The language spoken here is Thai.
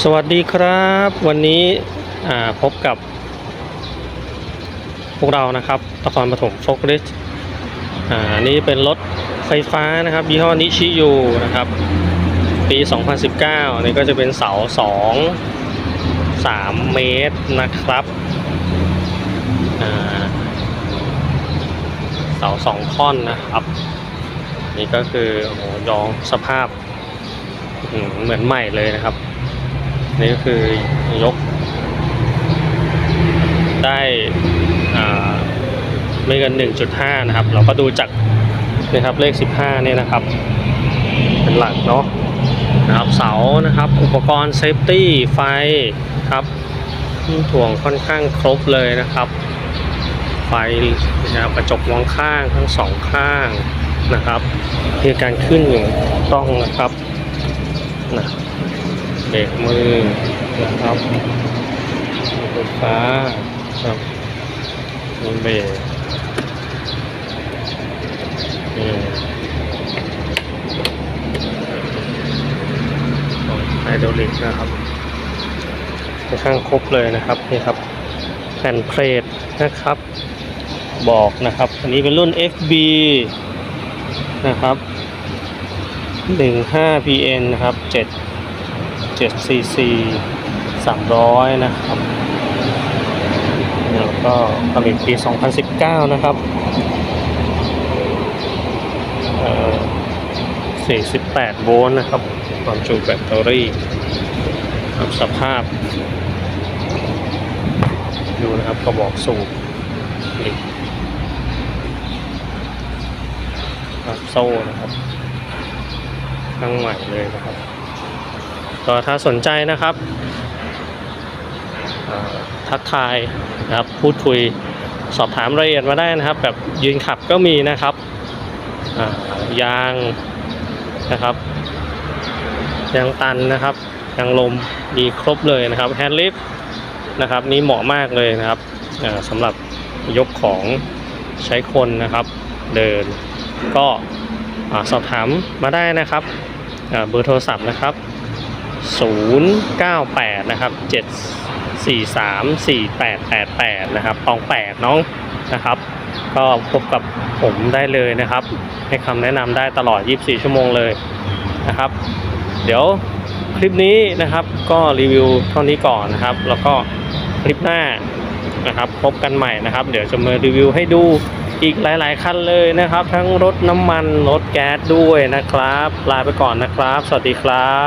สวัสดีครับ วันนี้พบกับ พวกเรานะครับนครปฐมโฟกริสอ่านี่เป็นรถไฟฟ้านะครับยี่ห้อนิชิยูนะครับ ปี 2019 นี่ก็จะเป็นเสา 2 3 เมตรนะครับเสาสองท่อนนะครับ นี่ก็คือโอ้ยองสภาพเหมือนใหม่เลยนะครับ นี่ก็คือยก ได้ไม่เกิน 1.5 นะครับ เราก็ดูจากนะครับเลข 15 เนี่ยนะครับ เป็นหลักเนาะนะครับเสานะครับ อุปกรณ์เซฟตี้ไฟครับถ่วงค่อนข้างครบเลยนะครับ ไฟนะครับกระจกมองข้างทั้งสองข้างนะครับคือการขึ้นอย่างถูกต้องนะครับนะ เบรกมือนะครับไฟฟ้าครับมีเบรกนี่ไฮดรอลิกนะครับค่อนข้างครบเลยนะครับนี่ครับแผ่นเพลทนะครับ บอกนะครับ อันนี้เป็นรุ่น FB นะครับ 15 PN นะครับ7 7 cc 300 นะครับแล้วก็ผลิตปี 2019 นะครับ 48 โวลต์นะครับความจุแบตเตอรี่ครับสภาพ ดูนะครับกระบอกสูบนี่ครับโซ่นะครับทั้งใหม่เลยนะครับ ก็ถ้าสนใจนะครับทักทายนะครับพูดคุยสอบถามรายละเอียดมาได้นะครับ แบบยืนขับก็มีนะครับยางนะครับยางตันนะครับยางลมมีครบเลยนะครับแฮนด์ลิฟนะครับนี่เหมาะมากเลยนะครับสำหรับยกของใช้คนนะครับ เดินก็สอบถามมาได้นะครับเบอร์โทรศัพท์นะครับ 098 นะครับ 743 4888 นะครับตอง8น้องนะครับ ก็พบกับผมได้เลยนะครับ ให้คำแนะนำได้ตลอด 24 ชั่วโมงเลยนะครับ เดี๋ยวคลิปนี้นะครับก็รีวิวเท่านี้ก่อนนะครับ แล้วก็คลิปหน้านะครับพบกันใหม่นะครับ เดี๋ยวจะมารีวิวให้ดูอีกหลาย ๆ คันเลยนะครับ ทั้งรถน้ำมัน รถแก๊สด้วยนะครับ ลาไปก่อนนะครับ สวัสดีครับ